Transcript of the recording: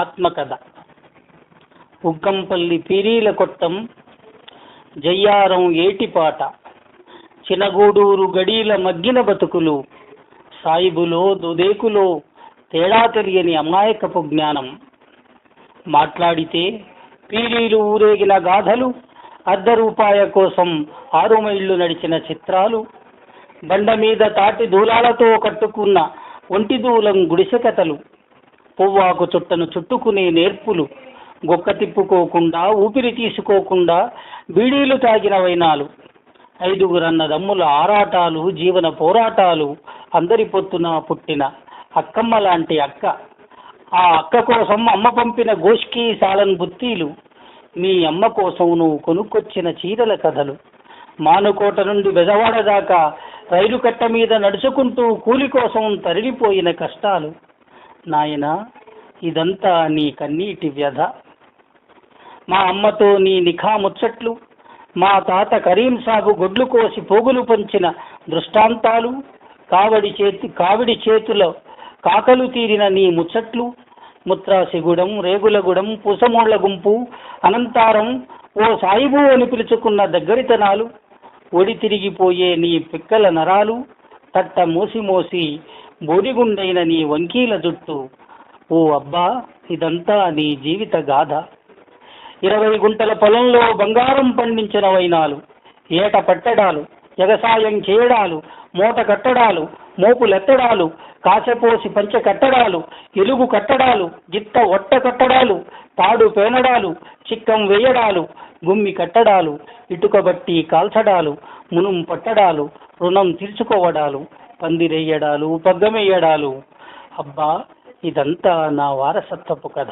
ఆత్మకథ. ఉగ్గంపల్లి పీరీల కొట్టం జయ్యారం ఏటిపాట చినగూడూరు గడీల మగ్గిన బతుకులు సాయిబులో దుదేకులో తేడా తెలియని అమాయకపు జ్ఞానం. మాట్లాడితే పీరీలు ఊరేగిన గాథలు అర్ధ రూపాయ కోసం ఆరు మైళ్ళు నడిచిన చిత్రాలు బండ మీద తాటి దూలాలతో కట్టుకున్న ఒంటి దూలం గుడిసె కథలు. పువ్వాకు చుట్టను చుట్టుకునే నేర్పులు గొక్క తిప్పుకోకుండా ఊపిరి తీసుకోకుండా బీడీలు తాగిన వైనాలు ఐదుగురన్నదమ్ముల ఆరాటాలు జీవన పోరాటాలు అందరి పొత్తున పుట్టిన అక్కమ్మ లాంటి అక్క. ఆ అక్క కోసం అమ్మ పంపిన గోష్కి సాలన్ బుత్తీలు మీ అమ్మ కోసం నువ్వు కొనుక్కొచ్చిన చీరల కథలు. మానుకోట నుండి బెజవాడ దాకా రైలు కట్ట మీద నడుచుకుంటూ కూలి కోసం తరిగిపోయిన కష్టాలు. నాయనా ఇదంతా నీ కన్నీటి వ్యధ. మా అమ్మతో నీ నిఖా ముచ్చట్లు మా తాత కరీం సాగు గొడ్లు కోసి పోగులు పంచిన దృష్టాంతాలు కావడి చేతి కావిడి చేతుల కాకలు తీరిన నీ ముచ్చట్లు ముత్రాసిగూడెం రేగులగూడెం పూసమోళ్ళ గుంపు అనంతారం ఓ సాయిబు అని పిలుచుకున్న దగ్గరితనాలు ఒడి తిరిగిపోయే నీ పిక్కల నరాలు తట్ట మోసి మోసి బోడిగుండైన నీ వంకీల జుట్టు. ఓ అబ్బా ఇదంతా నీ జీవిత గాథ. ఇరవై గుంటల పొలంలో బంగారం పండించిన వైనాలు ఏట పట్టడాలు వ్యవసాయం చేయడాలు మూట కట్టడాలు మోపులెత్తడాలు కాసపోసి పంచె కట్టడాలు ఎలుగు కట్టడాలు గిత్త ఒట్ట కట్టడాలు తాడు పేనడాలు చిక్కం వేయడాలు గుమ్మి కట్టడాలు ఇటుకబట్టి కాల్చడాలు మునుం పట్టడాలు రుణం తీర్చుకోవడాలు పందిరేయడాలు పగ్గమేయడాలు. అబ్బా ఇదంతా నా వారసత్వపు కథ.